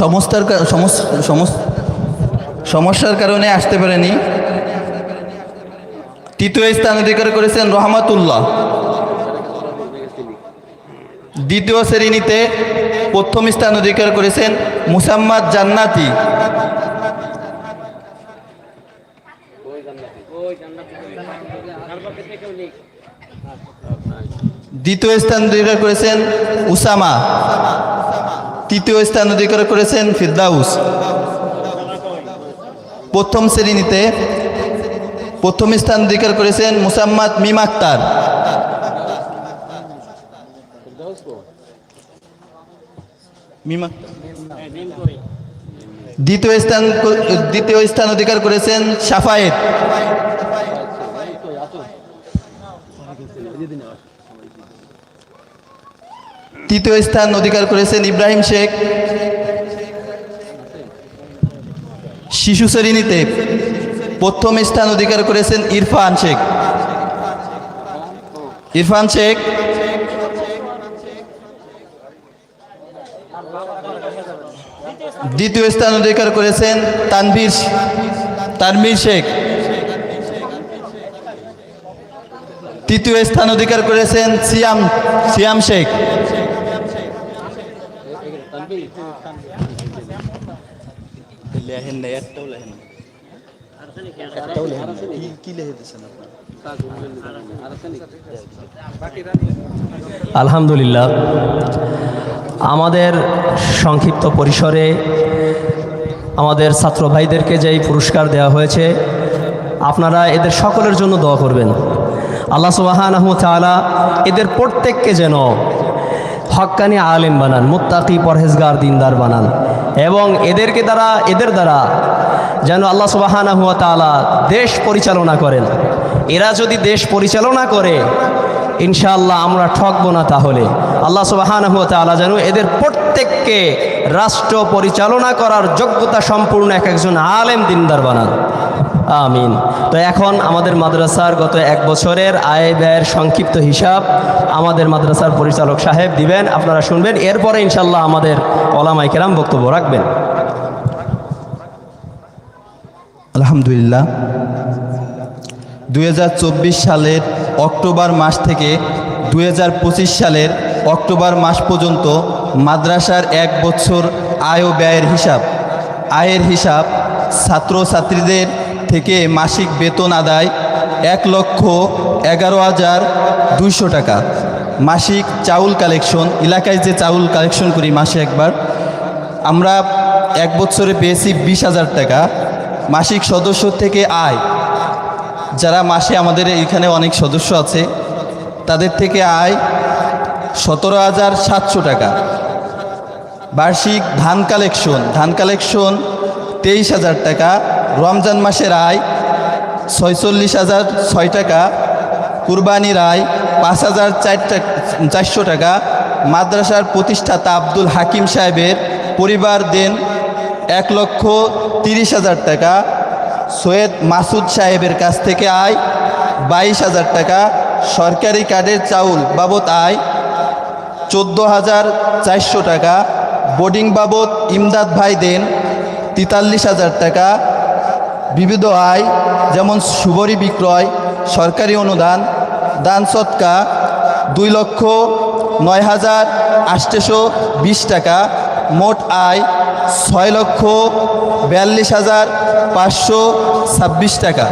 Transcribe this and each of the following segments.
সমস্যার সমস্যার কারণে আসতে পারেনি। তৃতীয় স্থান অধিকার করেছেন রহমাতুল্লাহ। দ্বিতীয় শ্রেণীতে প্রথম স্থান অধিকার করেছেন মুসাম্মাদ জান্নাতি। দ্বিতীয় স্থান অধিকার করেছেন উসামা। তৃতীয় স্থান অধিকার করেছেন ফিরদাউস। প্রথম শ্রেণীতে প্রথম স্থান অধিকার করেছেন মুসাম্মাদ মিম আক্তার। দ্বিতীয় স্থান দ্বিতীয় স্থান অধিকার করেছেন সাফায়েত তৃতীয় স্থান অধিকার করেছেন ইব্রাহিম শেখ। শিশু শ্রেণীতে প্রথম স্থান অধিকার করেছেন ইরফান শেখ। ইরফান শেখ। দ্বিতীয় স্থান অধিকার করেছেন তানভীর তানভীর শেখ। তৃতীয় স্থান অধিকার করেছেন সিয়াম সিয়াম শেখ। আলহামদুলিল্লাহ। আমাদের সংক্ষিপ্ত পরিসরে আমাদের ছাত্র ভাইদেরকে যেই পুরস্কার দেওয়া হয়েছে, আপনারা এদের সকলের জন্য দোয়া করবেন। আল্লাহ সুবাহানহ তাআলা এদের প্রত্যেককে যেন হক্কানি আলেম বানান, মুত্তাকি পরহেজগার দিনদার বানান এবং এদেরকে দ্বারা, এদের দ্বারা যেন আল্লাহ সুবাহানহ তাআলা দেশ পরিচালনা করেন। এরা যদি দেশ পরিচালনা করে, ইনশাআল্লাহ আমরা ঠকবো না তাহলে। আল্লাহ সুবাহানহ তাআলা যেন এদের প্রত্যেককে রাষ্ট্র পরিচালনা করার যোগ্যতা সম্পূর্ণ এক একজন আলেম দিনদার বানান। আমিন। তো এখন আমাদের মাদ্রাসার গত এক বছরের আয় ব্যয়ের সংক্ষিপ্ত হিসাব আমাদের মাদ্রাসার পরিচালক সাহেব দিবেন, আপনারা শুনবেন, এরপরে ইনশাল্লাহ আমাদের ওলামাই কেরাম বক্তব্য রাখবেন। আলহামদুলিল্লাহ। দু হাজার চব্বিশ সালের অক্টোবর মাস থেকে দু হাজার পঁচিশ সালের অক্টোবর মাস পর্যন্ত মাদ্রাসার এক বছর আয় ব্যয়ের হিসাব। আয়ের হিসাব ছাত্রছাত্রীদের থেকে মাসিক বেতন আদায় এক লক্ষ এগারো হাজার দুইশো টাকা। মাসিক চাউল কালেকশন, এলাকায় যে চাউল কালেকশন করি মাসে একবার, আমরা এক বছরে পেয়েছি বিশ হাজার টাকা। মাসিক সদস্য থেকে আয়, যারা মাসে আমাদের এখানে অনেক সদস্য আছে, তাদের থেকে আয় সতেরো হাজার সাতশো টাকা। বার্ষিক ধান কালেকশন ধান কালেকশন তেইশ হাজার টাকা রমজান মাসের আয় ছয়চল্লিশ হাজার ছয় টাকা কুরবানির আয় পাঁচ হাজার চার চারশো টাকা। মাদ্রাসার প্রতিষ্ঠাতা আব্দুল হাকিম সাহেবের পরিবার দেন এক লক্ষ তিরিশ হাজার টাকা। সৈয়দ মাসুদ সাহেবের কাছ থেকে আয় বাইশ হাজার টাকা। সরকারি কার্ডের চাউল বাবদ আয় চোদ্দ হাজার চারশো টাকা। বোর্ডিং বাবদ ইমদাদ ভাই দেন তেতাল্লিশ হাজার টাকা। বিবিধ আয়, যেমন সুবরি বিক্রয়, সরকারি অনুদান, দান সৎকা, দুই লক্ষ নয় হাজার আটশোশো বিশ টাকা, মোট আয় ছয় লক্ষ বিয়াল্লিশ হাজার পাঁচশো ছাব্বিশ টাকা।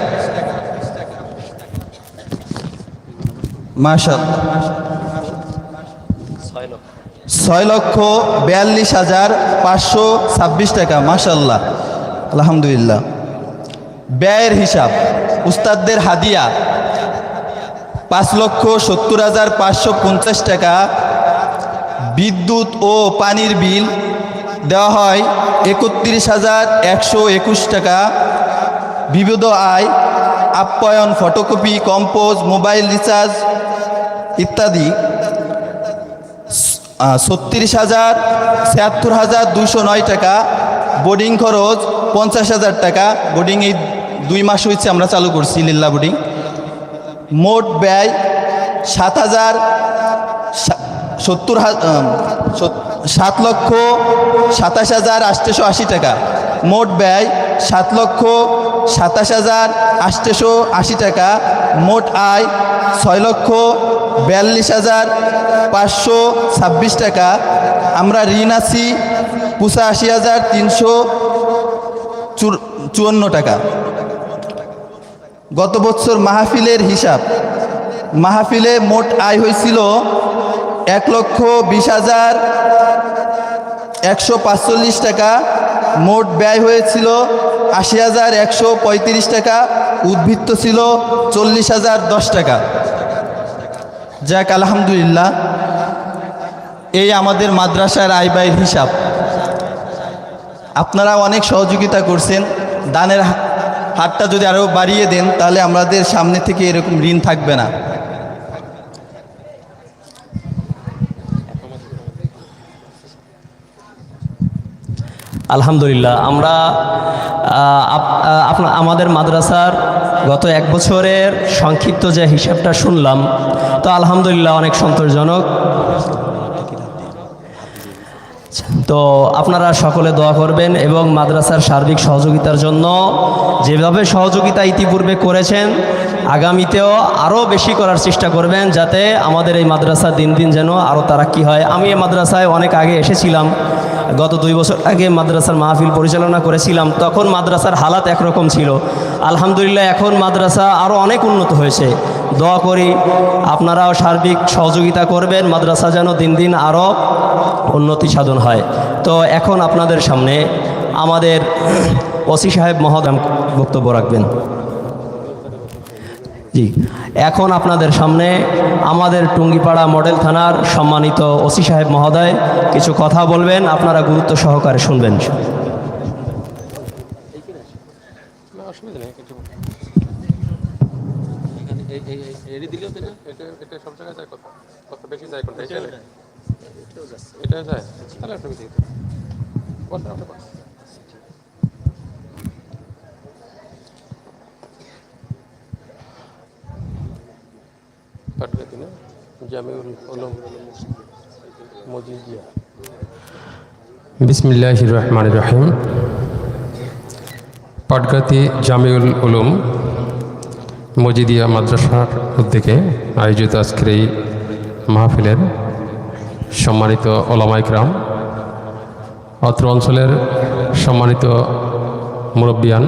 মাশাল। ছয় লক্ষ বিয়াল্লিশ হাজার পাঁচশো ছাব্বিশ টাকা, মাশাল্লাহ। আলহামদুলিল্লাহ। ব্যয়ের হিসাব। উস্তাদদের হাদিয়া। পাঁচ লক্ষ সত্তর হাজার পাঁচশো পঞ্চাশ টাকা বিদ্যুৎ ও পানির বিল দেওয়া হয় একত্রিশ হাজার একশো একুশ টাকা। বিবিধ আয়, আপ্যায়ন, ফটোকপি, কম্পোজ, মোবাইল রিচার্জ ইত্যাদি। ছত্রিশ হাজার ছিয়াত্তর হাজার দুশো নয় টাকা। বোর্ডিং খরচ পঞ্চাশ হাজার টাকা। বোর্ডিং এই দুই মাস হয়েছে আমরা চালু করছি লিল্লা বোর্ডিং। মোট ব্যয় সাত হাজার সত্তর সাত লক্ষ সাতাশ হাজার আটশোশো আশি টাকা। মোট ব্যয় সাত লক্ষ সাতাশ হাজার আটশোশো আশি টাকা। মোট আয় ছয় লক্ষ বিয়াল্লিশ হাজার পাঁচশো ছাব্বিশ টাকা। আমরা ঋণ আছি পঁচাশি হাজার তিনশো চুয়ান্ন টাকা। গত বছর মাহফিলের হিসাব। মাহফিলে মোট আয় হয়েছিল এক লক্ষ বিশ হাজার একশো পাঁচচল্লিশ টাকা। মোট ব্যয় হয়েছিল আশি হাজার একশো পঁয়ত্রিশ টাকা। উদ্বৃত্ত ছিল চল্লিশ হাজার দশ টাকা। যাক, আলহামদুলিল্লাহ। এই আমাদের মাদ্রাসার আয় ব্যয়ের হিসাব। আপনারা অনেক সহযোগিতা করছেন। দানের হাতটা যদি আরও বাড়িয়ে দেন তাহলে আমাদের সামনে থেকে এরকম ঋণ থাকবে না। আলহামদুলিল্লাহ আমরা আহ, আপ- আমাদের মাদ্রাসার গত এক বছরের সংক্ষিপ্ত যে হিসাবটা শুনলাম তো আলহামদুলিল্লাহ অনেক সন্তোষজনক। তো আপনারা সকলে দোয়া করবেন এবং মাদ্রাসার সার্বিক সহযোগিতার জন্য যেভাবে সহযোগিতা ইতিপূর্বে করেছেন, আগামীতেও আরও বেশি করার চেষ্টা করবেন যাতে আমাদের এই মাদ্রাসা দিন দিন যেন আরও তারাক্কি হয়। আমি এই মাদ্রাসায় অনেক আগে এসেছিলাম। গত দুই বছর আগে মাদ্রাসার মাহফিল পরিচালনা করেছিলাম। তখন মাদ্রাসার হালাত একরকম ছিল। আলহামদুলিল্লাহ এখন মাদ্রাসা আরও অনেক উন্নত হয়েছে। দোয়া করি, আপনারাও সার্বিক সহযোগিতা করবেন। মাদ্রাসা যেন দিন দিন আরও উন্নতি সাধন হয়। তো এখন আপনাদের সামনে আমাদের ওসি সাহেব মহোদয় বক্তব্য রাখবেন। জি, এখন আপনাদের সামনে আমাদের টুঙ্গিপাড়া মডেল থানার সম্মানিত ওসি সাহেব মহোদয় কিছু কথা বলবেন, আপনারা গুরুত্ব সহকারে শুনবেন। এটা সব জায়গায় বেশি যায় বিসমিল্লাহ রহমান রহিম। পাটগাতি জামিউল উলুম মজিদিয়া মাদ্রাসার উদ্যোগে আয়োজিত আজকের এই মাহফিলের সম্মানিত ওলামাইকরাম অত্র অঞ্চলের সম্মানিত মুরব্বিয়ান,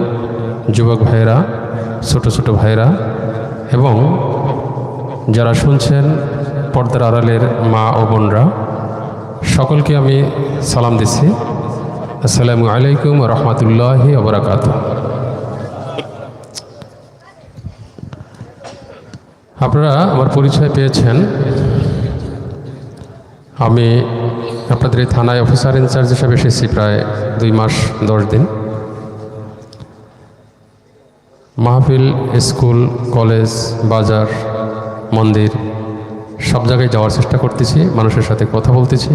যুবক ভাইয়েরা, ছোট ছোট ভাইয়েরা, এবং যারা শুনছেন পর্দার আড়ালের মা ও বোনরা, সকলকে আমি সালাম দিচ্ছি। আসসালামু আলাইকুম রহমতুল্লাহি ওবরাকাত আপনারা আমার পরিচয় পেয়েছেন আমি আপনাদের এই থানায় অফিসার ইনচার্জ হিসেবে এসেছি প্রায় দুই মাস, দশ দিন। মাহফিল, স্কুল, কলেজ, বাজার, মন্দির, সব জায়গায় যাওয়ার চেষ্টা করতেছি, মানুষের সাথে কথা বলতেছি।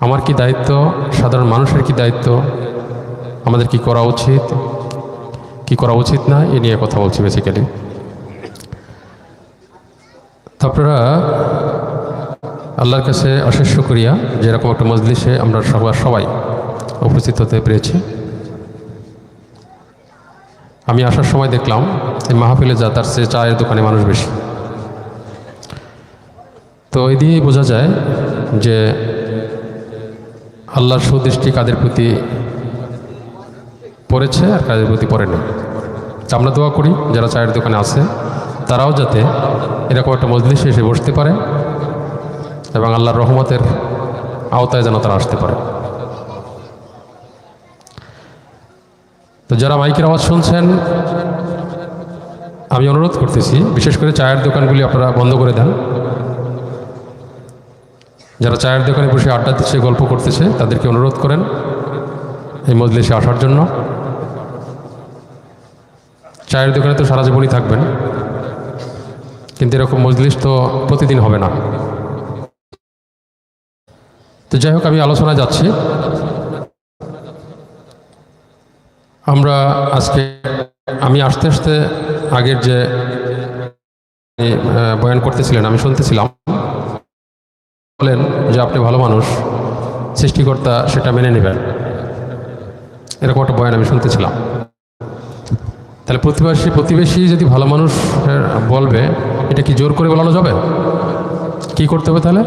আমার কি দায়িত্ব? সাধারণ মানুষের কি দায়িত্ব? আমাদের কি করা উচিত? কি করা উচিত না? এ নিয়ে কথা বলছি বেসিক্যালি আপনারা আল্লাহর কাছে অশেষ করিয়া যেরকম একটা মজলিসে আমরা সবার সবাই উপস্থিত হতে পেরেছি। আমি আসার সময় দেখলাম, এই মাহফিলে যা তার চেয়ে চায়ের দোকানে মানুষ বেশি। তো এই দিয়েই বোঝা যায় যে আল্লাহর সুদৃষ্টি কাদের প্রতি পড়েছে আর কাদের প্রতি পড়েনি। তা আমরা দোয়া করি, যারা চায়ের দোকানে আছে, তারাও যাতে এরকম একটা মজলিসে এসে বসতে পারে। এবং আল্লাহর রহমতের আওতায় যেন তারা আসতে পারে। তো যারা মাইকের আওয়াজ শুনছেন, আমি অনুরোধ করতেছি, বিশেষ করে চায়ের দোকানগুলি আপনারা বন্ধ করে দেন। যারা চায়ের দোকানে বসে আড্ডা দিচ্ছে, গল্প করতেছে, তাদেরকে অনুরোধ করেন এই মজলিসে আসার জন্য। চায়ের দোকানে তো সারা জীবনই থাকবেন, কিন্তু এরকম মজলিস তো প্রতিদিন হবে না। তো যাই হোক, আমি আলোচনায় যাচ্ছি। আমরা আজকে, আমি আস্তে আস্তে আগের যে বয়ান করতেছিলেন, আমি শুনতেছিলাম। বলেন যে আপনি ভালো মানুষ, সৃষ্টিকর্তা সেটা মেনে নেবেন। এরকম একটা বয়ান আমি শুনতেছিলাম। তাহলে প্রতিবেশী প্রতিবেশী যদি ভালো মানুষ বলবে, এটা কি জোর করে বলানো যাবে? কি করতে হবে তাহলে?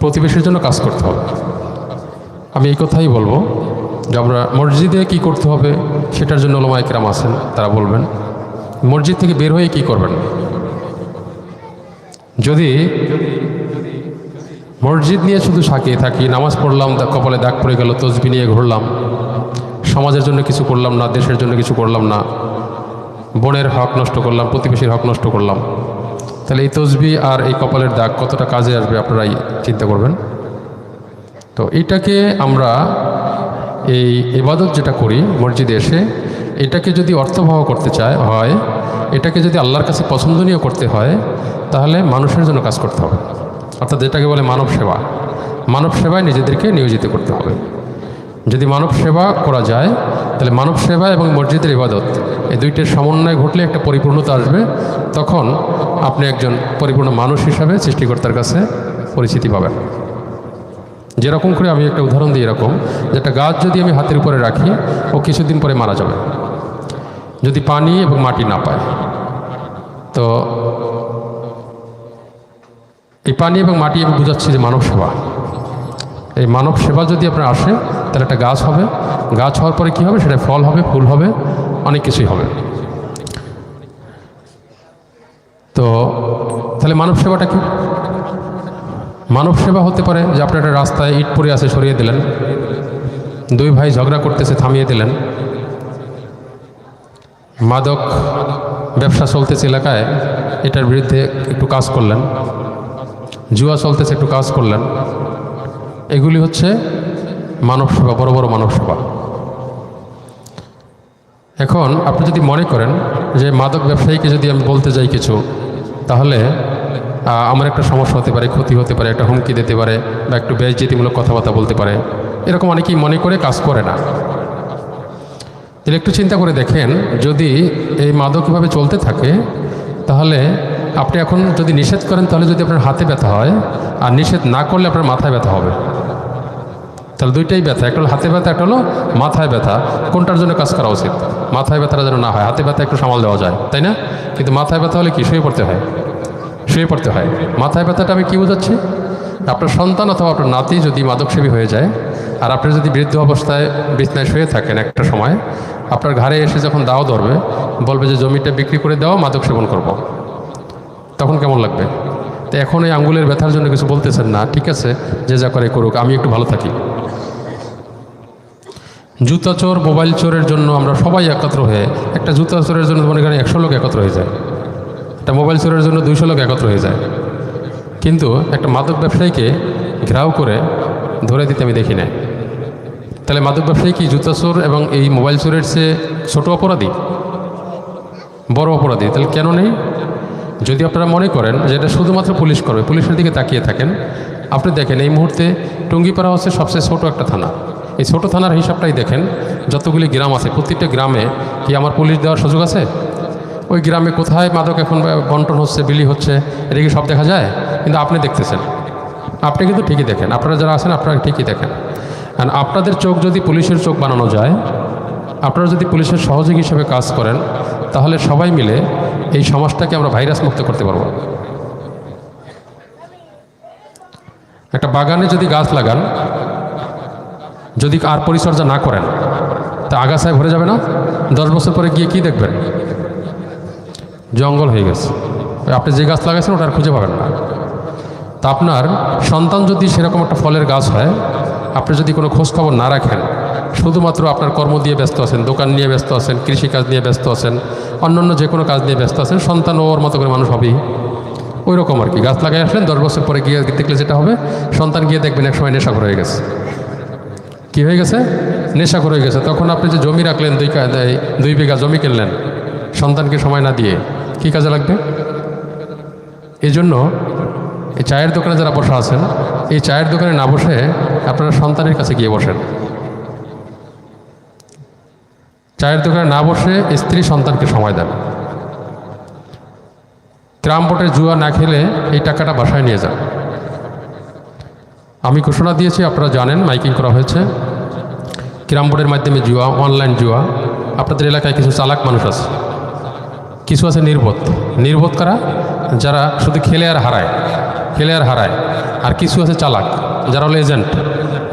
প্রতিবেশীর জন্য কাজ করতে হবে। আমি এই কথাই বলব যে আমরা মসজিদে কি করতে হবে সেটার জন্য ওলামা একরাম আছেন, তারা বলবেন, মসজিদ থেকে বের হয়ে কি করবেন? যদি মসজিদ নিয়ে শুধু সাকিয়ে থাকি, নামাজ পড়লাম কপালে দাগ পড়ে গেল, তসবি নিয়ে ঘুরলাম, সমাজের জন্য কিছু করলাম না, দেশের জন্য কিছু করলাম না, বোনের হক নষ্ট করলাম, প্রতিবেশীর হক নষ্ট করলাম তাহলে এই তসবি আর এই কপালের দাগ কতটা কাজে আসবে আপনারাই চিন্তা করবেন। তো এটাকে আমরা এই ইবাদত যেটা করি, মসজিদে এসে এটাকে যদি অর্থবহ করতে চায়, হয়, এটাকে যদি আল্লাহর কাছে পছন্দনীয় করতে হয়, তাহলে মানুষের জন্য কাজ করতে হবে। অর্থাৎ এটাকে বলে মানব সেবা। মানব সেবায় নিজেদেরকে নিয়োজিত করতে হবে। যদি মানব সেবা করা যায়, তাহলে মানব সেবা এবং মসজিদের ইবাদত, এই দুইটির সমন্বয় ঘটলে একটা পরিপূর্ণতা আসবে। তখন আপনি একজন পরিপূর্ণ মানুষ হিসাবে সৃষ্টিকর্তার কাছে পরিচিতি পাবেন। যেরকম করে আমি একটা উদাহরণ দিই এরকম, যে একটা গাছ যদি আমি হাতের উপরে রাখি, ও কিছুদিন পরে মারা যাবে। যদি পানি এবং মাটি না পায়, তো এই পানি এবং মাটি আমি বুঝাচ্ছি যে মানব সেবা। এই মানব সেবা যদি আপনার আসে, তাহলে একটা গাছ হবে। গাছ হওয়ার পরে কী হবে? সেটা ফল হবে, ফুল হবে, অনেক কিছুই হবে। তো তাহলে মানব সেবাটা কি? মানব সেবা হতে পারে যে আপনার একটা রাস্তায় ইট পড়ে আছে, সরিয়ে দিলেন। দুই ভাই ঝগড়া করতেছে, থামিয়ে দিলেন। মাদক ব্যবসা চলতেছে এলাকায়, এটার বিরুদ্ধে একটু কাজ করলেন। জুয়া চলতেছে, একটু কাজ করলেন। এগুলি হচ্ছে মানব সেবা বড় বড় মানব সেবা এখন আপনি যদি মনে করেন যে মাদক ব্যবসায়ীকে যদি আমি বলতে যাই কিছু, তাহলে আমার একটা সমস্যা হতে পারে, ক্ষতি হতে পারে, একটা হুমকি দিতে পারে, বা একটু বেজজিতিমূলক কথাবার্তা বলতে পারে। এরকম অনেকেই মনে করে কাজ করে না। তাহলে একটু চিন্তা করে দেখেন, যদি এই মাদকভাবে চলতে থাকে, তাহলে আপনি এখন যদি নিষেধ করেন, তাহলে যদি আপনার হাতে ব্যথা হয়, আর নিষেধ না করলে আপনার মাথায় ব্যথা হবে। তাহলে দুইটাই ব্যথা, একটা হলো হাতে ব্যথা, একটা হলো মাথায় ব্যথা। কোনটার জন্য কাজ করা উচিত? মাথায় ব্যথাটা যেন না হয়, হাতে ব্যথা একটু সামাল দেওয়া যায়, তাই না? কিন্তু মাথায় ব্যথা হলে কি? শুয়ে পড়তে হয়। শুয়ে পড়তে হয়। মাথায় ব্যথাটা আমি কী বোঝাচ্ছি? আপনার সন্তান অথবা আপনার নাতি যদি মাদকসেবী হয়ে যায়, আর আপনি যদি বৃদ্ধ অবস্থায়, বিছনায় শুয়ে থাকেন একটা সময়, আপনার ঘরে এসে যখন দাও ধরবে, বলবে যে, জমিটা বিক্রি করে দেওয়া মাদক সেবন করব। তখন কেমন লাগবে? তো এখন এই আঙ্গুলের ব্যথার জন্য কিছু বলতেছেন না, ঠিক আছে? যে যা করে করুক, আমি একটু ভালো থাকি। জুতা চোর, মোবাইল চোরের জন্য আমরা সবাই একত্র হয়ে, একটা জুতা চোরের জন্য মনে করেন একশো লোক একত্র হয়ে যায়। একটা মোবাইল চোরের জন্য দুইশো লোক একত্র হয়ে যায়। কিন্তু একটা মাদক ব্যবসায়ীকে ঘেরাও করে ধরে দিতে আমি দেখি না তাহলে মাদক ব্যবসায়ী কি জুতা চোর এবং এই মোবাইল চোরের চেয়ে ছোট অপরাধী? বড় অপরাধী। তাহলে কেন নেই? যদি আপনারা মনে করেন যে এটা শুধুমাত্র পুলিশ করবে, পুলিশের দিকে তাকিয়ে থাকেন, আপনি দেখেন এই মুহূর্তে টুঙ্গিপাড়া হচ্ছে সবচেয়ে ছোট একটা থানা। এই ছোট থানার হিসাবটাই দেখেন, যতগুলি গ্রাম আছে, প্রত্যেকটা গ্রামে কি আমার পুলিশ দেওয়ার সুযোগ আছে? ওই গ্রামে কোথায় মাদক এখন বন্টন হচ্ছে, বিলি হচ্ছে এটা কি সব দেখা যায়? কিন্তু আপনি দেখতেছেন। আপনি কিন্তু ঠিকই দেখেন। আপনারা যারা আছেন, আপনারা ঠিকই দেখেন। আর আপনাদের চোখ যদি পুলিশের চোখ বানানো যায়, আপনারা যদি পুলিশের সহযোগী হিসেবে কাজ করেন, তাহলে সবাই মিলে এই সমাজটাকে আমরা ভাইরাস মুক্ত করতে পারব একটা বাগানে যদি গাছ লাগান, যদি আর পরিচর্যা না করেন, তা আগাছায় ভরে যাবে না? দশ বছর পরে গিয়ে কি দেখবেন? জঙ্গল হয়ে গেছে। আপনি যে গাছ লাগাইছেন, ওটা আর খুঁজে পাবেন না। তা আপনার সন্তান যদি সেরকম একটা ফলের গাছ হয়, আপনি যদি কোনো খোঁজ খবর না রাখেন শুধুমাত্র আপনার কর্ম দিয়ে ব্যস্ত আছেন, দোকান নিয়ে ব্যস্ত আছেন, কৃষিকাজ নিয়ে ব্যস্ত আছেন, অন্যান্য যে কোনো কাজ নিয়ে ব্যস্ত আছেন, সন্তান ওর মতো করে মানুষ হবেই। ওই রকম আর কি, গাছ লাগাই আসলেন, দশ বছর পরে গিয়ে দেখলে যেটা হবে, সন্তান গিয়ে দেখবেন এক সময় নেশাখর হয়ে গেছে। কি হয়ে গেছে? নেশাখর হয়ে গেছে। তখন আপনি যে জমি রাখলেন, দুই দুই বিঘা জমি কিনলেন, সন্তানকে সময় না দিয়ে, কি কাজে লাগবে? এই জন্য এই চায়ের দোকানে যারা বসা আছেন, এই চায়ের দোকানে না বসে আপনারা সন্তানের কাছে গিয়ে বসেন। চায়ের দোকানে না বসে স্ত্রী সন্তানকে সময় দেন। বোর্ডের জুয়া না খেলে এই টাকাটা বাসায় নিয়ে যান। আমি ঘোষণা দিয়েছি, আপনারা জানেন, মাইকিং করা হয়েছে। ক্রাম বোর্ডের মাধ্যমে জুয়া, অনলাইন জুয়া, আপনাদের এলাকায় কিছু চালাক মানুষ আছে। কিছু আছে নির্বোধ। নির্বোধ কারা? যারা শুধু খেলে আর হারায়। খেলে আর হারায়। আর কিছু আছে চালাক, যারা হলো এজেন্ট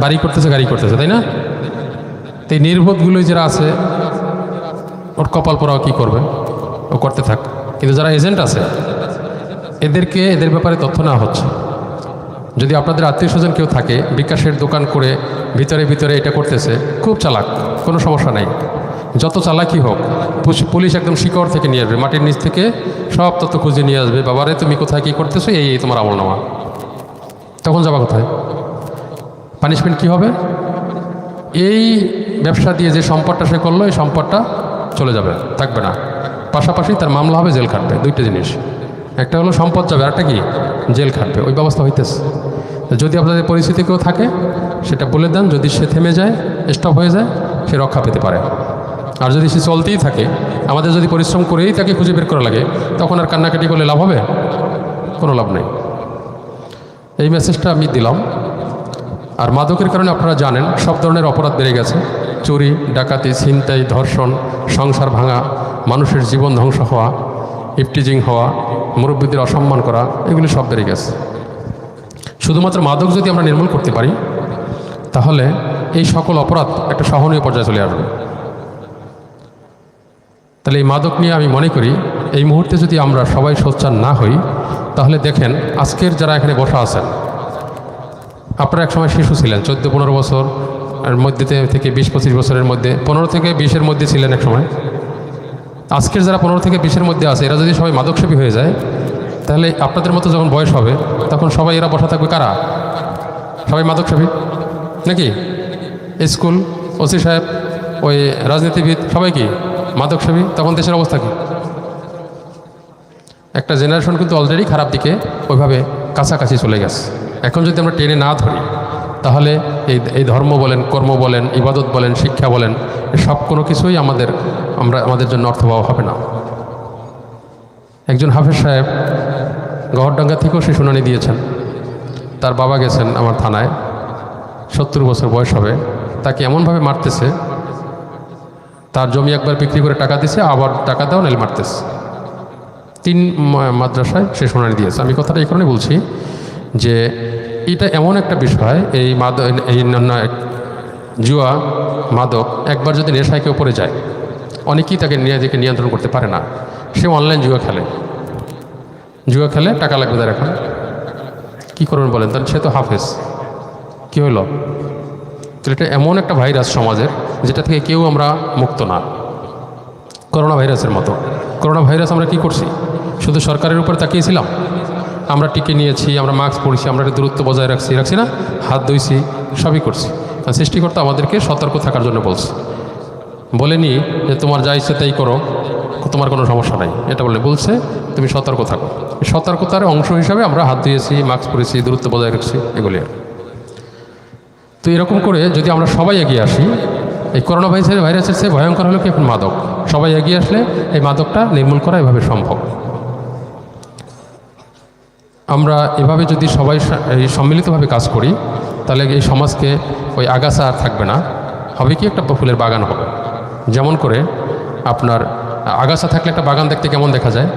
বাড়ি করতেছে, গাড়ি করতেছে, তাই না? তো এই নির্বোধগুলোই যারা আছে ওর কপাল পোড়াও কী করবে? ও করতে থাক। কিন্তু যারা এজেন্ট আছে, এদেরকে, এদের ব্যাপারে তথ্য নেওয়া হচ্ছে। যদি আপনাদের আত্মীয় স্বজন কেউ থাকে, বিকাশের দোকান করে ভিতরে ভিতরে এটা করতেছে, খুব চালাক, কোনো সমস্যা নেই। যত চালাকি হোক পুলিশ একদম শিকড় থেকে নিয়ে আসবে, মাটির নিচ থেকে সব তথ্য খুঁজে নিয়ে আসবে, বাবারে, তুমি কোথায় কী করতেছো? এই এই, তোমার আমল নামা তখন যাবা কোথায়? পানিশমেন্ট কী হবে? এই ব্যবসা দিয়ে যে সম্পদটা সে করল, এই সম্পদটা চলে যাবে, থাকবে না। পাশাপাশি তার মামলা হবে জেল খাটবে দুইটা জিনিস। একটা হলো সম্পদ যাবে আরেকটা কি? জেল খাটবে, ওই ব্যবস্থা হইতেছে। যদি আপনাদের পরিস্থিতি কেউ থাকে, সেটা বলে দেন, যদি সে থেমে যায় স্টপ হয়ে যায়, সে রক্ষা পেতে পারে। আর যদি সে চলতেই থাকে, আমাদের যদি পরিশ্রম করেই তাকে খুঁজে বের করা লাগে, তখন আর কান্নাকাটি করলে লাভ হবে? কোনো লাভ নেই। এই মেসেজটা আমি দিলাম। আর মাদকের কারণে আপনারা জানেন, সব ধরনের অপরাধ বেড়ে গেছে। চুরি, ডাকাতি, ছিনতাই, ধর্ষণ, সংসার ভাঙা, মানুষের জীবন ধ্বংস হওয়া, ইফটিজিং হওয়া, মুরব্বীদের অসম্মান করা, এগুলি সব বেড়ে গেছে। শুধুমাত্র মাদক যদি আমরা নির্মূল করতে পারি, তাহলে এই সকল অপরাধ একটা সহনীয় পর্যায়ে চলে আসবে। তাহলে এই মাদক নিয়ে আমি মনে করি, এই মুহূর্তে যদি আমরা সবাই সোচ্চার না হই, তাহলে দেখেন, আজকের যারা এখানে বসা আছেন আপনারা একসময় শিশু ছিলেন, চোদ্দ, পনেরো বছর এর মধ্যে থেকে বিশ, পঁচিশ বছরের মধ্যে, পনেরো থেকে বিশের মধ্যে ছিলেন এক সময় আজকের যারা পনেরো থেকে বিশের মধ্যে আছে, এরা যদি সবাই মাদকসেবী হয়ে যায়, তাহলে আপনাদের মতো যখন বয়স হবে, তখন সবাই এরা বসা থাকবে কারা? সবাই মাদকসেবী? নাকি? স্কুল, ওসি সাহেব, ওই রাজনীতিবিদ, সবাই কি মাদকসেবী? তখন দেশের অবস্থা কী? একটা জেনারেশন কিন্তু অলরেডি খারাপ দিকে ওইভাবে কাছাকাছি চলে গেছে। এখন যদি আমরা টেনে না ধরি, তাহলে এই এই ধর্ম বলেন, কর্ম বলেন, ইবাদত বলেন, শিক্ষা বলেন সব কোনো কিছুই আমাদের, আমরা, আমাদের জন্য অর্থবহ হবে না। একজন হাফেজ সাহেব গহরডাঙ্গা থেকেও সে শুনানি দিয়েছেন। তার বাবা গেছেন আমার থানায়, সত্তর বছর বয়স হবে। তাকে এমনভাবে মারতেছে, তার জমি একবার বিক্রি করে টাকা দিছে, আবার টাকা দেওয়া নাহলে মারতেছে। তিন মাদ্রাসায় সে শুনানি দিয়েছে। আমি কথাটা এই কারণে বলছি যে এটা এমন একটা বিষয়, এই মাদ এই জুয়া, মাদক একবার যদি নেশায় কেউ পড়ে যায়, অনেকেই তাকে নিজেকে নিয়ন্ত্রণ করতে পারে না। সে অনলাইন জুয়া খেলে। জুয়া খেলে টাকা লাগবে তার এখন। কী করবেন বলেন? তাহলে সে তো হাফেজ। কী হলো? তাহলে এটা এমন একটা ভাইরাস সমাজের, যেটা থেকে কেউ আমরা মুক্ত না। করোনা ভাইরাসের মতো। করোনা ভাইরাস আমরা কি করছি? শুধু সরকারের উপর তাকিয়েছিলাম? আমরা টিকে নিয়েছি, আমরা মাস্ক পরেছি, আমরা একটা দূরত্ব বজায় রাখছি রাখছি না? হাত ধুইছি, সবই করছি। আর সৃষ্টিকর্তা আমাদেরকে সতর্ক থাকার জন্য বলছে। বলেনি যে তোমার যা ইচ্ছে তাই করো, তোমার কোনো সমস্যা নাই। এটা বলে বলছে, তুমি সতর্ক থাকো। সতর্কতার অংশ হিসাবে আমরা হাত ধুয়েছি মাস্ক পরেছি, দূরত্ব বজায় রাখছি, এগুলি তো এরকম করে যদি আমরা সবাই এগিয়ে আসি, এই করোনা ভাইরাসের ভাইরাসের চেয়ে ভয়ঙ্কর হলো কি এখন মাদক? সবাই এগিয়ে আসলে এই মাদকটা নির্মূল করা এভাবে সম্ভব? আমরা এভাবে যদি সবাই সম্মিলিতভাবে কাজ করি, তাহলে এই সমাজকে ওই আগাছা আর থাকবে না। হবে কি একটা ফুলের বাগান হবে। যেমন করে আপনার আগাছা থাকলে একটা বাগান দেখতে কেমন দেখা যায়,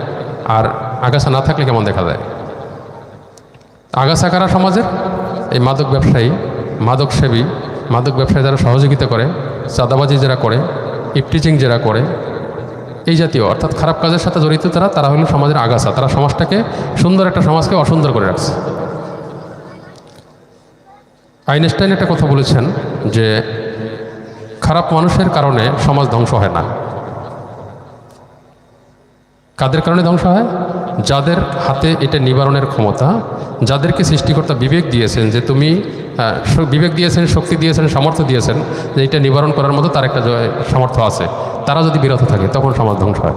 আর আগাছা না থাকলে কেমন দেখা যায়? আগাছা কারা সমাজের? এই মাদক ব্যবসায়ী, মাদক সেবী, মাদক ব্যবসায়ী যারা সহযোগিতা করে, চাঁদাবাজি যারা করে ইপটিচিং যারা করে এই জাতীয়, অর্থাৎ খারাপ কাজের সাথে জড়িত তারা তারা হলো সমাজের আগাছা। তারা সমাজটাকে সুন্দর একটা সমাজকে অসুন্দর করে রাখছে। আইনস্টাইন একটা কথা বলেছেন যে, খারাপ মানুষের কারণে সমাজ ধ্বংস হয় না। কাদের কারণে ধ্বংস হয়? যাদের হাতে এটা নিবারণের ক্ষমতা, যাদেরকে সৃষ্টিকর্তা বিবেক দিয়েছেন যে তুমি বিবেক দিয়েছেন, শক্তি দিয়েছেন, সামর্থ্য দিয়েছেন, যে এটা নিবারণ করার মতো তার একটা সামর্থ্য আছে। তারা যদি বিরত থাকে, তখন সমাজ ধ্বংস হয়।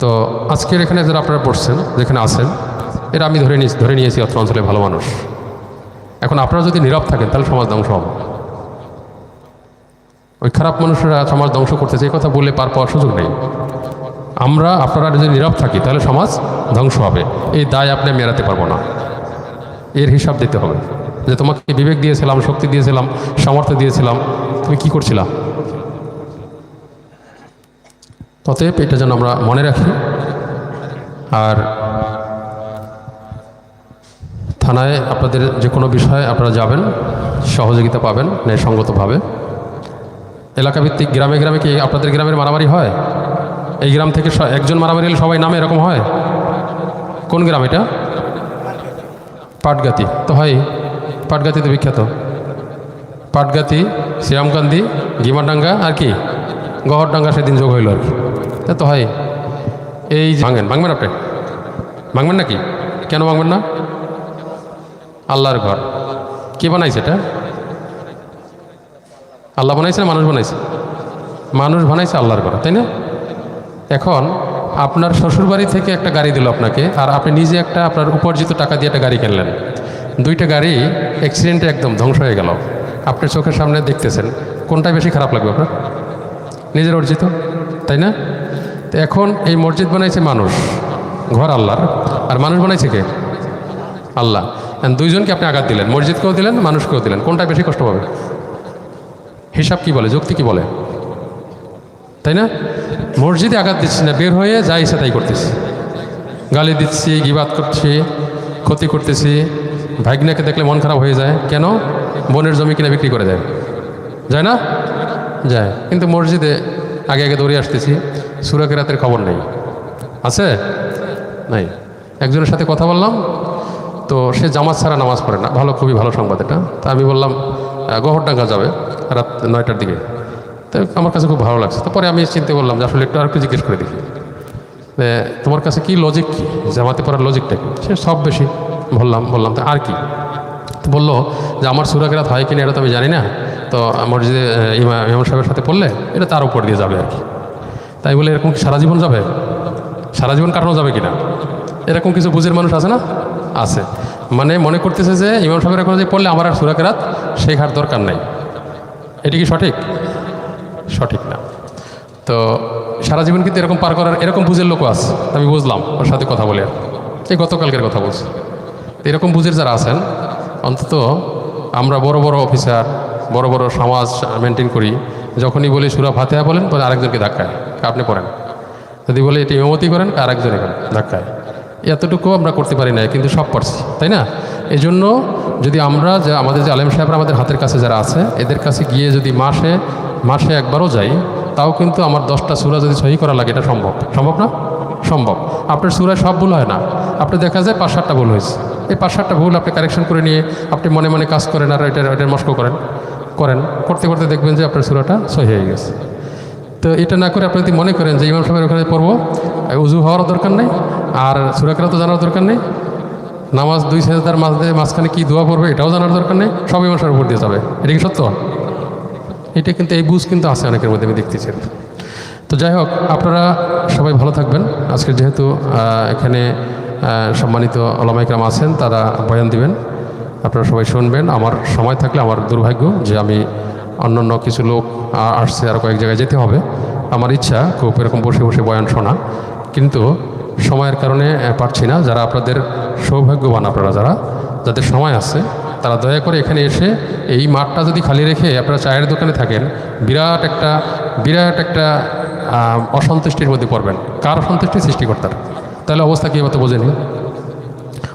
তো আজকের এখানে যারা আপনারা পড়ছেন, যেখানে আছেন, এরা আমি ধরে নিয়েছি ধরে নিয়েছি অত্র অঞ্চলে ভালো মানুষ। এখন আপনারা যদি নীরব থাকেন, তাহলে সমাজ ধ্বংস হবে। ওই খারাপ মানুষেরা সমাজ ধ্বংস করতেছে, এই কথা বলে পার পাওয়ার সুযোগ নেই। আমরা, আপনারা যদি নীরব থাকি, তাহলে সমাজ ধ্বংস হবে। এই দায় আপনি মেরাতে পারব না। এর হিসাব দিতে হবে। যে তোমাকে বিবেক দিয়েছিলাম, শক্তি দিয়েছিলাম, সামর্থ্য দিয়েছিলাম, তুমি কি করছিলা? অতএব এটা যেন আমরা মনে রাখি। আর থানায় আপনাদের যে কোনো বিষয়ে আপনারা যাবেন, সহযোগিতা পাবেন, ন্যায়সঙ্গতভাবে। এলাকাভিত্তিক গ্রামে গ্রামে কি আপনাদের গ্রামের মারামারি হয়? এই গ্রাম থেকে একজন মারামারি হলে সবাই নামে এরকম হয়? কোন গ্রাম এটা? পাটগাতি। তো হয় পাটগাতিতে বিখ্যাত। পাটগাতি, শ্রীরামকান্দি গিমাডাঙ্গা আর কি? গহরডাঙ্গা সেদিন যোগ হইল আর কি। তা তো হয়। এই ভাঙেন, ভাঙবেন আপনি? ভাঙবেন নাকি? কেন ভাঙবেন না? আল্লাহর ঘর। কে বানাইছে এটা? আল্লাহ বানাইছে না মানুষ বানাইছে? মানুষ বানাইছে আল্লাহর ঘর, তাই না? এখন আপনার শ্বশুরবাড়ি থেকে একটা গাড়ি দিল আপনাকে, আর আপনি নিজে একটা আপনার উপার্জিত টাকা দিয়ে একটা গাড়ি কিনলেন। দুইটা গাড়ি অ্যাক্সিডেন্টে একদম ধ্বংস হয়ে গেল। আপনার চোখের সামনে দেখতেছেন, কোনটা বেশি খারাপ লাগবে আপনার? নিজের অর্জিত, তাই না? তো এখন এই মসজিদ বানাইছে মানুষ, ঘর আল্লাহর। আর মানুষ বানাইছে কে? আল্লাহ। দুইজনকে আপনি আঘাত দিলেন, মসজিদকেও দিলেন, মানুষকেও দিলেন। কোনটা বেশি কষ্ট পাবে? হিসাব কি বলে, যুক্তি কি বলে? তাই না? মসজিদে আঘাত দিচ্ছি না, বের হয়ে যা ইচ্ছা তাই করতেছি গালি দিচ্ছি, গিবাদ করছি, ক্ষতি করতেছি ভাগ্নাকে দেখলে মন খারাপ হয়ে যায়। কেন? বোনের জমি কিনে বিক্রি করে দেয়। যায় না? যায়। কিন্তু মসজিদে আগে আগে দৌড়ে আসতেছি। সুরাকের রাতের খবর নেই। আছে? নাই। একজনের সাথে কথা বললাম। তো সে জামাত ছাড়া নামাজ পড়ে না। ভালো, খুবই ভালো সংবাদ এটা। তা আমি বললাম গহরডাঙ্গা যাবে রাত নয়টার দিকে। তো আমার কাছে খুব ভালো লাগছে। তারপরে আমি চিন্তা করলাম যে আসলে একটু আর একটু জিজ্ঞেস করে দেখি। তোমার কাছে কি লজিক কি? জামাতে পড়ার লজিকটা কি? সে সব বেশি। বললাম বললাম তো আর কি? বলল যে আমার সুরাকেরাত হয় কিনা এটা তো আমি জানি না। তো আমার আহ, ইমা ইমাম সাহেবের সাথে পড়লে এটা তার উপর দিয়ে যাবে আর কি। তাই বলে এরকম সারা জীবন যাবে? সারা জীবন কাটানো যাবে কিনা? এরকম কিছু বুঝের মানুষ আছে না? আছে। মানে মনে করতেছে যে ইমাম সাহেবের এখন যে পড়লে আমার আর সুরাকেরাত শেখার দরকার নাই। এটি কি সঠিক? সঠিক না। তো সারা জীবন কিন্তু এরকম পার করার এরকম বুঝের লোকও আছে। আমি বুঝলাম ওর সাথে কথা বলে। এই গতকালকের কথা বলছি। এরকম বুঝের যারা আছেন, অন্তত আমরা বড় বড় অফিসার, বড় বড় সমাজ মেনটেন করি। যখনই বলি সুরা ফাতেহা বলেন তখন আরেকজনকে ধাক্কায় আপনি পড়েন? যদি বলে এটি ইমামতি করেন আরেকজন এখানে ধাক্কায়। এতটুকু আমরা করতে পারি না কিন্তু সব পারছি, তাই না? এই জন্য যদি আমরা যে আমাদের যে আলেম সাহেবরা আমাদের হাতের কাছে যারা আছে, এদের কাছে গিয়ে যদি মাসে মাসে একবারও যাই, তাও কিন্তু আমার দশটা সুরা যদি সহি করা লাগে, এটা সম্ভব। সম্ভব না? সম্ভব। আপনার সুরায় সব ভুল হয় না। আপনি দেখা যায় পাঁচ সাতটা ভুল হয়েছে। এই পাঁচ সাতটা ভুল আপনি কারেকশন করে নিয়ে আপনি মনে মনে কাজ করেন আর এটা এটার মস্ক করেন করেন। করতে করতে দেখবেন যে আপনার সুরাটা সহি হয়ে গেছে। তো এটা না করে আপনি যদি মনে করেন যে ইমাম সাহেবের ওখানে পড়ব উজু হওয়ার দরকার নেই আর সুরাকেরা তো জানার দরকার নেই, নামাজ দুই সেজদার মাঝে মাঝখানে কী দোয়া পড়বে এটাও জানার দরকার নেই, সব ইমাম সাহেবের উপর দিয়ে যাবে। এটা কি সত্য? এটা কিন্তু এই বুঝ কিন্তু আছে অনেকের মধ্যে আমি দেখতেছি। তো যাই হোক, আপনারা সবাই ভালো থাকবেন। আজকে যেহেতু এখানে সম্মানিত ওলামাইকরাম আছেন, তারা বয়ান দিবেন। আপনারা সবাই শুনবেন। আমার সময় থাকলে আমার দুর্ভাগ্য যে আমি অন্যান্য কিছু লোক আসছে, আর কয়েক জায়গায় যেতে হবে। আমার ইচ্ছা খুব এরকম বসে বসে বয়ান শোনা। কিন্তু সময়ের কারণে পারছি না। যারা আপনাদের সৌভাগ্যবান আপনারা যারা, যাদের সময় আছে, তারা দয়া করে এখানে এসে এই মাঠটা যদি খালি রেখে আপনারা চায়ের দোকানে থাকেন, বিরাট একটা বিরাট একটা অসন্তুষ্টির মধ্যে পড়বেন। কার অসন্তুষ্টি? সৃষ্টিকর্তার। তাহলে অবস্থা কী হতে বোঝেনি।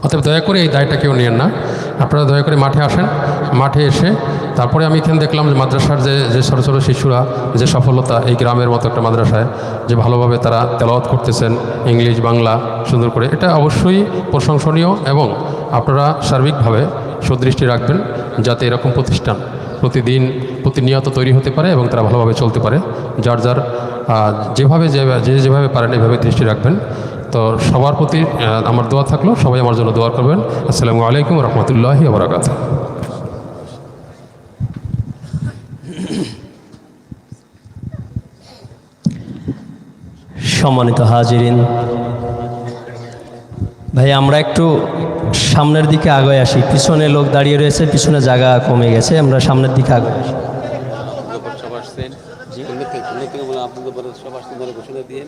অতএব দয়া করে এই দায়টা কেউ নিয়েন না। আপনারা দয়া করে মাঠে আসেন। মাঠে এসে তারপরে আমি এখানে দেখলাম যে মাদ্রাসার যে যে ছোটো ছোটো শিশুরা, যে সফলতা এই গ্রামের মতো একটা মাদ্রাসায়, যে ভালোভাবে তারা তেলাওয়াত করতেছেন, ইংলিশ, বাংলা, সুন্দর করে। এটা অবশ্যই প্রশংসনীয় এবং আপনারা সার্বিকভাবে সুদৃষ্টি রাখবেন যাতে এরকম প্রতিষ্ঠান প্রতিদিন প্রতিনিয়ত তৈরি হতে পারে এবং তারা ভালোভাবে চলতে পারে। যার যার যেভাবে যে যে যেভাবে পারেন, এভাবে দৃষ্টি রাখবেন। তো সবার প্রতি আমার দোয়া থাকল। সবাই আমার জন্য দোয়া করবেন। আসসালামু আলাইকুম রহমতুল্লাহি আবরাকাত সম্মানিত হাজিরিন, ভাই, আমরা একটু সামনের দিকে আগে আসি। পিছনে লোক দাঁড়িয়ে রয়েছে, পিছনে জায়গা কমে গেছে, আমরা সামনের দিকে আগে আসি সব আসছেন খুলনা থেকে খুলনা থেকে বলে আপনাদের পরে সব আসছেন বলে ঘোষণা দিয়ে